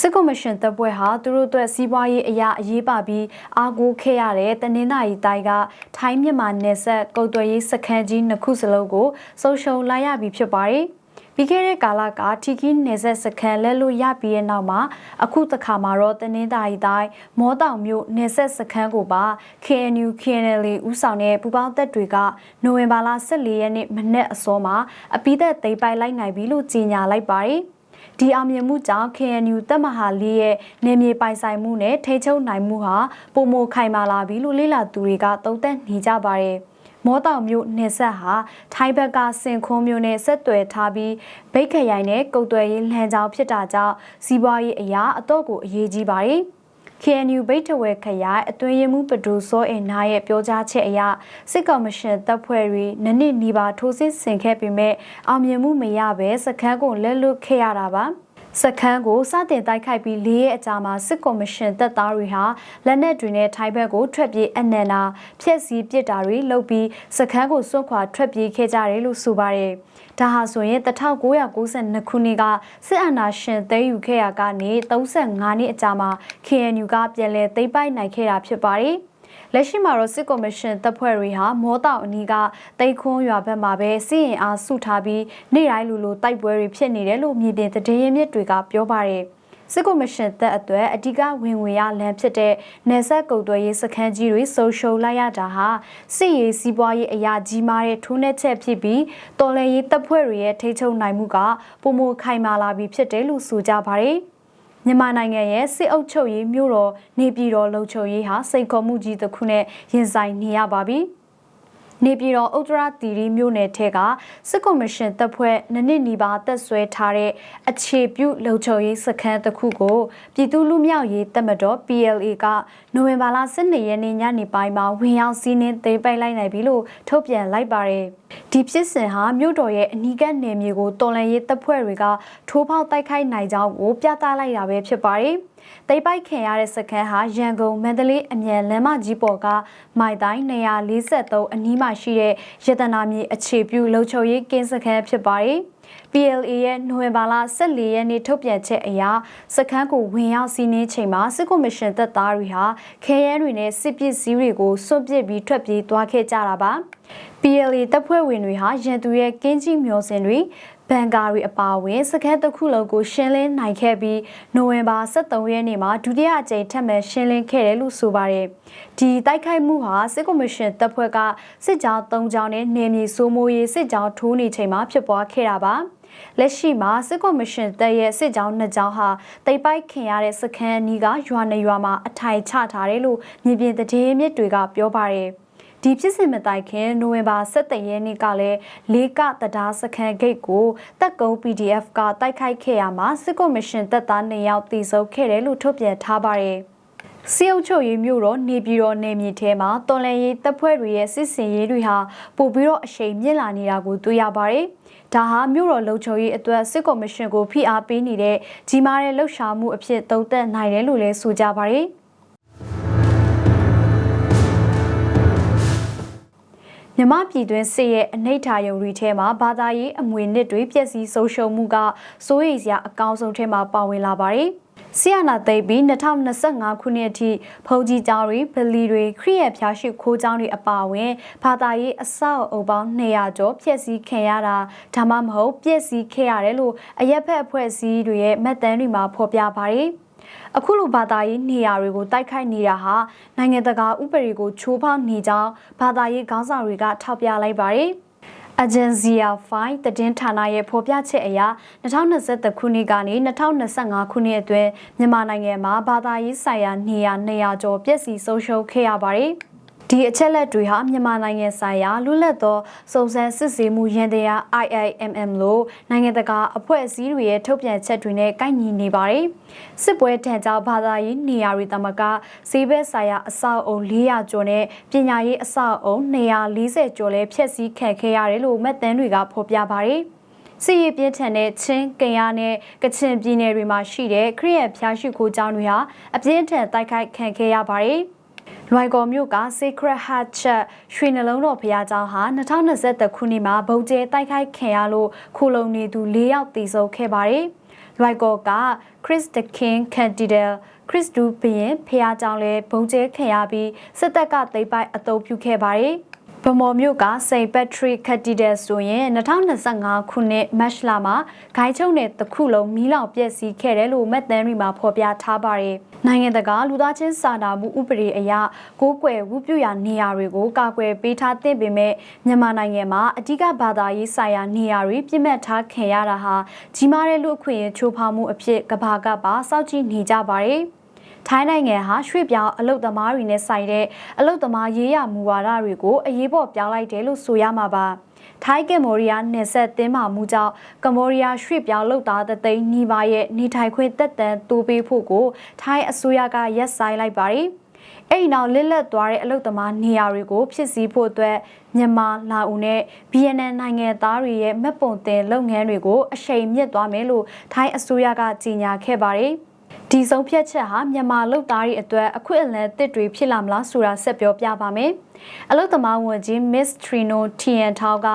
စစ်ကော်မရှင်တပ်ဖွဲ့ဟာသူတို့အတွက်စီးပွားရေးအရာအရေးပါပြီးအားကိုးခဲ့ရတဲ့တနင်္သာရီတိုင်းကထိုင်းမြန်မာနယ်စပ်ကုတ်သွယ်ရေးစခန်းကြီးနှစ်ခုစလုံးကိုဆုံးရှုံးလိုက်ရပြီဖြစ်ပါတယ်။ပြီးခဲ့တဲ့ကာလကထီကီနယ်စပ်စခန်းလက်လို့ရပြီးတဲ့နောက်မှာအခုတခါမှာတော့တနင်္သာရီတိုင်းမောတောင်မြို့နယ်စပ်စခန်းကိုပါ KNU KNL ဦးဆောင်တဲ့ပူပေါင်းတပ်တွေကနိုဝင်ဘာလ14ရက်နေ့မနေ့အစောမှာအပိသက်သိမ်းပိုက်လိုက်နိုင်ပြီလို့ကြေညာလိုက်ပါတယ်။ ဒီအောင်မြင်မှုကြောင့် KNU တပ်မဟာလေးရဲ့နေမြေပိုင်ဆိုင်မှုနဲ့ထိချုပ်နိုင်မှုဟာပုံမခိုင်မာလာပြီလို့လေ့လာသူတွေကသုံးသပ်နေကြပါတယ်။မောတောင်မြို့နေဆက်ဟာထိုင်းဘက်ကစင်ခွန်းမြို့နဲ့ဆက်သွယ်ထားပြီးဗိတ်ခရိုင်နဲ့ကုတ်သွယ်ရေးလမ်းကြောင်းဖြစ်တာကြောင့်စီးပွားရေးအရာအတော့ကိုအရေးကြီးပါတယ်။ KNU ဗိတ်ထဝဲခရိုင်အတွင်းရေးမှူးပဒူစောအင်နာရဲ့ပြောကြားချက်အရစစ်ကော်မရှင်တပ်ဖွဲ့တွေနနစ်နီးပါထိုးစစ်ဆင်ခဲ့ပေမဲ့အောင်မြင်မှုမရဘဲစခန်းကိုလက်လွတ်ခဲ့ရတာပါ စခန်းကိုစတင်တိုက်ခိုက်ပြီး၄ရက်အကြာမှာစစ်ကော်မရှင်တပ်သားတွေဟာလက်နက်တွေနဲ့ထိုင်းဘက်ကိုထွက်ပြေးအနန္နာဖျက်ဆီးပစ်တာတွေလုပ်ပြီးစခန်းကိုစွန့်ခွာထွက်ပြေးခဲ့ကြတယ်လို့ဆိုပါတယ်။ဒါဟာဆိုရင်1992ခုနှစ်ကစစ်အာဏာရှင်သိမ်းယူခဲ့ရကနေ35နှစ်အကြာမှာ KNU ကပြန်လည်သိမ်းပိုက်နိုင်ခဲ့တာဖြစ်ပါတယ်။ လက်ရှိမှာတော့စစ်ကော်မရှင်တပ်ဖွဲ့တွေဟာမောတောင်အနီးကတိတ်ခွန်းရွာဘက်မှာပဲစစ်ရင်အားစုထားပြီးနေ့တိုင်းလူလိုတိုက်ပွဲတွေဖြစ်နေတယ်လို့မြေပြင်သတင်းရင်းမြစ်တွေကပြောပါတယ်။စစ်ကော်မရှင်တပ်အတွက်အဓိကဝင်ငွေရလမ်းဖြစ်တဲ့နယ်စပ်ကုတ်သွယ်ရေးစခန်းကြီးတွေဆုံးရှုံးလိုက်ရတာဟာစစ်ရေးစီးပွားရေးအရာကြီးမားတဲ့ထိုးနှက်ချက်ဖြစ်ပြီးတော်လှန်ရေးတပ်ဖွဲ့တွေရဲ့ထိချုပ်နိုင်မှုကပုံမခိုင်မာလာပြီဖြစ်တယ်လို့ဆိုကြပါတယ် မြန်မာနိုင်ငံရဲ့စစ်အုပ်ချုပ်ရေးမြို့တော်နေပြည်တော်လုံခြုံရေးဟာစိတ်ခေါ်မှုကြီးတစ်ခုနဲ့ရင်ဆိုင်နေရပါပြီ။ နေပြည်တော်ဥတ္တရတီရီမြို့နယ်ထဲကစစ်ကော်မရှင်တပ်ဖွဲ့နနစ်နီပါတက်ဆွဲထားတဲ့အခြေပြုလုံခြုံရေးစခန်းတစ်ခုကိုပြည်သူ့လူမျိုးရေးတပ်မတော် PLA ကနိုဝင်ဘာလ12ရက်နေ့ညနေပိုင်းမှာဝင်ရောက်စီးနင်းသိမ်းပိုက်လိုက်နိုင်ပြီလို့ထုတ်ပြန်လိုက်ပါတယ်။ဒီဖြစ်စဉ်ဟာမြို့တော်ရဲ့အနီးကပ်နယ်မြေကိုတော်လန်ရေးတပ်ဖွဲ့တွေကထိုးဖောက်တိုက်ခိုက်နိုင်ကြောင်းကိုပြသလိုက်တာပဲဖြစ်ပါတယ်။ တိတ်ပိုက်ခင်ရတဲ့စခန်းဟာရန်ကုန်မန္တလေးအမြန်လမ်းမကြီးပေါ်ကမိုင်တိုင်း243အနီးမှာရှိတဲ့ရတနာမြေအခြေပြုလုံခြုံရေးကင်းစခန်းဖြစ်ပါတယ်။ PLA ရဲ့နိုဝင်ဘာလ14ရက်နေ့ထုတ်ပြန်ချက်အရစခန်းကိုဝင်ရောက်စီးနင်းချိန်မှာစစ်ကော်မရှင်တပ်သားတွေဟာခဲယမ်းတွေနဲ့စစ်ပစ္စည်းတွေကိုစွန့်ပစ်ပြီးထွက်ပြေးသွားခဲ့ကြတာပါ။ PLA တပ်ဖွဲ့ဝင်တွေဟာရန်သူရဲ့ကင်းကြီးမျောစင်တွေဘန်ကာရီအပါအဝင်စခန်းတစ်ခုလုံးကိုရှင်းလင်းနိုင်ခဲ့ပြီးနိုဝင်ဘာ23ရက်နေ့မှာဒုတိယအကြိမ်ထပ်မံရှင်းလင်းခဲ့တယ်လို့ဆိုပါတယ်။ဒီတိုက်ခိုက်မှုဟာစစ်ကော်မရှင်တပ်ဖွဲ့ကစစ်ကြောင်း၃ကြောင်းနဲ့နေမြေစိုးမိုးရေးစစ်ကြောင်းထိုးနေချိန်မှာဖြစ်ပွားခဲ့တာပါ။လက်ရှိမှာစစ်ကော်မရှင်တပ်ရဲ့စစ်ကြောင်းနှစ်ကြောင်းဟာတိတ်ပိုက်ခင်ရတဲ့စခန်းအနီးကရွာနေရွာမှာအထိုင်ချထားတယ်လို့မြေပြင်သတင်းမြစ်တွေကပြောပါတယ်။ ဒီဖြစ်စဉ်မတိုင်ခင်နိုဝင်ဘာ17ရက်နေ့ကလည်းလေးကတရားစခန်းဂိတ်ကိုတပ်ကုန်း PDF ကတိုက်ခိုက်ခဲ့ရမှာစစ်ကော်မရှင်တပ်သား2ယောက်တိစုပ်ခဲ့တယ်လို့ထုတ်ပြန်ထားပါတယ်။စီအုပ်ချုပ်ရေးမြို့တော်နေပြည်တော်နယ်မြေထဲမှာတော်လန်ရေးတပ်ဖွဲ့တွေရဲ့စစ်စင်ရေးတွေဟာပိုပြီးတော့အရှိန်မြင့်လာနေတာကိုတွေ့ရပါတယ်။ဒါဟာမြို့တော်လုံခြုံရေးအတွက်စစ်ကော်မရှင်ကိုဖိအားပေးနေတဲ့ကြီးမားတဲ့လှုပ်ရှားမှုအဖြစ်သုံးသပ်နိုင်တယ်လို့လည်းဆိုကြပါတယ်။ မြမပြည်တွင်းစစ်ရဲ့အနှိဋ္ဌာယုံတွေထဲမှာဘာသာရေးအမွေနစ်တွေပျက်စီးဆုံးရှုံးမှုကစိုးရိမ်စရာအကောင်းဆုံးထဲမှာပါဝင်လာပါတယ်။ဆီယနာသိပ်ပြီး2025ခုနှစ်အထိဖုန်ကြီးကျောင်းတွေဗလီတွေခရီးရဖျားရှိခိုးကျောင်းတွေအပါအဝင်ဘာသာရေးအဆောက်အအုံပေါင်း200ကျော်ဖျက်ဆီးခံရတာဒါမှမဟုတ်ပျက်စီးခဲ့ရတယ်လို့အရက်ဖက်အဖွဲ့အစည်းတွေရဲ့မှတ်တမ်းတွေမှာဖော်ပြပါတယ်။ အခုလိုဘာသာရေးနေရာတွေကိုတိုက်ခိုက်နေတာဟာနိုင်ငံတကာဥပဒေကိုချိုးဖောက်နေကြောင်းဘာသာရေးခေါင်းဆောင်တွေကထောက်ပြလိုက်ပါတယ်။ Agenzia 5တည်င်းဌာနရဲ့ဖော်ပြချက်အရ2023ခုနှစ်ကနေ2025ခုနှစ်အတွင်းမြန်မာနိုင်ငံမှာဘာသာရေးဆိုင်ရာနေရာ200ကျော်ပျက်စီးဆုံးရှုံးခဲ့ရပါတယ်။ ဒီအချက်လက်တွေဟာမြန်မာနိုင်ငံဆိုင်ရာလွတ်လပ်သောစုံစမ်းစစ်ဆေးမှုရန်တရား IIMM လို့နိုင်ငံတကာအဖွဲ့အစည်းတွေရဲ့ထုတ်ပြန်ချက်တွေနဲ့ကိုက်ညီနေပါတယ်။စစ်ပွဲထံကြောင့်ဘာသာရေးနေရာတွေတမကဈေးဘက်ဆိုင်ရာအဆောက်အုံ400ကျော်နဲ့ပညာရေးအဆောက်အုံ240ကျော်လည်းဖျက်ဆီးခံခဲ့ရတယ်လို့မှတ်တမ်းတွေကဖော်ပြပါတယ်။စီရီပြင်းထန်တဲ့ချင်းကင်ရနဲ့ကချင်ပြည်နယ်တွေမှာရှိတဲ့ခရီးရဖျားရှိခိုးကျောင်းတွေဟာအပြင်းထန်တိုက်ခိုက်ခံခဲ့ရပါတယ်။ လွိုင်ကော်မြို့က Sacred Heart Church ရွှေနှလုံးတော်ဘုရားကျောင်းဟာ2021ခုနှစ်မှာဗုံးကျဲတိုက်ခိုက်ခံရလို့ခိုလုံနေသူ၄ယောက်သေဆုံးခဲ့ပါတယ်။လွိုက်ကော့က Chris the King Cathedral ခရစ်တူဘုရင်ဖះကြောင်လဲဘုံကျဲခံရပြီးစစ်တပ်ကသိမ်းပိုက်အသုံးပြုခဲ့ပါတယ်။ ဗမော်မြို့ကစိန်ပက်ထရစ်ကက်တီဒယ်ဆိုရင်2025ခုနှစ်မတ်လမှာဂိုင်းချုံနဲ့တခုလုံးမီးလောင်ပျက်စီးခဲ့တယ်လို့မက်သန်ရီမှာဖော်ပြထားပါတယ်။နိုင်ငံတကာလူသားချင်းစာနာမှုဥပဒေအရကိုးကွယ်ဝုပြုရာနေရာတွေကိုကာကွယ်ပေးထားသင့်ပေမဲ့မြန်မာနိုင်ငံမှာအ धिक ဘာသာရေးဆိုင်ရာနေရာတွေပြစ်မှတ်ထားခံရတာဟာကြီးမားတဲ့လူအခွင့်အရေးချိုးဖောက်မှုအဖြစ်ကဘာကပါစောင့်ကြည့်နေကြပါတယ်။ ထိုင်းနိုင်ငံဟာရွှေ့ပြောင်းအလုတ်သမားတွေနဲ့ဆိုင်တဲ့အလုတ်သမားရေးရမူဝါဒတွေကိုအရေးပေါ်ပြောင်းလိုက်တယ်လို့ဆိုရမှာပါထိုင်းကမ္ဘောဒီးယားနယ်ဆက်တင်းမာမှုကြောင့်ကမ္ဘောဒီးယားရွှေ့ပြောင်းလုပ်သားသသိန်းနီးပါးရဲ့နေထိုင်ခွင့်တက်တန်းတိုးပေးဖို့ကိုထိုင်းအစိုးရကရက်ဆိုင်လိုက်ပါတယ်။အဲ့ဒီနောက်လစ်လက်သွားတဲ့အလုပ်သမားနေရာတွေကိုဖြစ်စည်းဖို့အတွက်မြန်မာ၊လာအိုနဲ့ BNN နိုင်ငံသားတွေရဲ့မှတ်ပုံတင်လုပ်ငန်းတွေကိုအရှိန်မြင့်သွားမယ်လို့ထိုင်းအစိုးရကကြေညာခဲ့ပါတယ်။ ဒီဆုံးဖြတ်ချက်ဟာမြန်မာလူသားတွေအတွက်အခွင့်အလမ်းတစ်တွေဖြစ်လာမလားဆိုတာဆက်ပြောပြပါမယ်။အလုသမားဝန်ကြီး Miss Trino Tian Thao က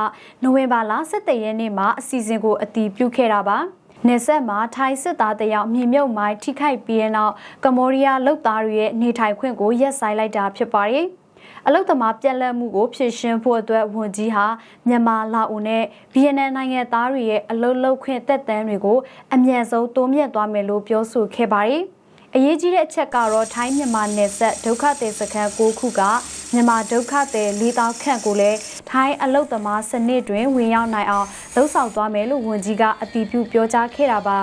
နိုဝင်ဘာလ17ရက်နေ့မှာအစီအစဉ်ကိုအတည်ပြုခဲ့တာပါ။နေဆက်မှာထိုင်းစစ်သားတယောက်မြေမြုပ်မိုင်းထိခိုက်ပြီးတဲ့နောက်ကမ္ဘောဒီးယားလူသားတွေရဲ့နေထိုင်ခွင့်ကိုရက်ဆိုင်လိုက်တာဖြစ်ပါတယ်။ အလုသမားပြက်လက်မှုကိုဖြည့်ရှင်းဖို့အတွက်ဝန်ကြီးဟာမြန်မာလာအိုနဲ့ဗီယက်နမ်နိုင်ငံသားတွေရဲ့အလုလုခွင့်တက်တန်းတွေကိုအမြန်ဆုံးတိုးမြင့်သွားမယ်လို့ပြောဆိုခဲ့ပါတယ်။အရေးကြီးတဲ့အချက်ကတော့ထိုင်းမြန်မာနယ်စပ်ဒုက္ခသည်စခန်း၉ခုကမြန်မာဒုက္ခသည်၄000ခန့်ကိုလည်းထိုင်းအလုတ်သမားစနစ်တွင်ဝင်ရောက်နိုင်အောင်လှုံ့ဆော်သွားမယ်လို့ဝန်ကြီးကအတည်ပြုပြောကြားခဲ့တာပါ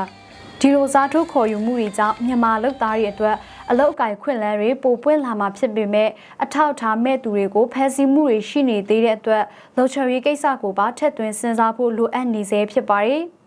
ဒီလိုစားထိုးခေါ်ယူမှုတွေကြောင့်မြန်မာလူသားတွေအတွက် အလုတ်အကင်ခွင့်လန်းတွေပိုပွင့်လာမှာဖြစ်ပေမဲ့အထောက်ထားမဲ့သူတွေကိုဖမ်းဆီးမှုတွေရှိနေသေးတဲ့အတွက်လုံခြုံရေးကိစ္စကိုပါထက်သွင်းစဉ်းစားဖို့လိုအပ်နေစေဖြစ်ပါတယ်။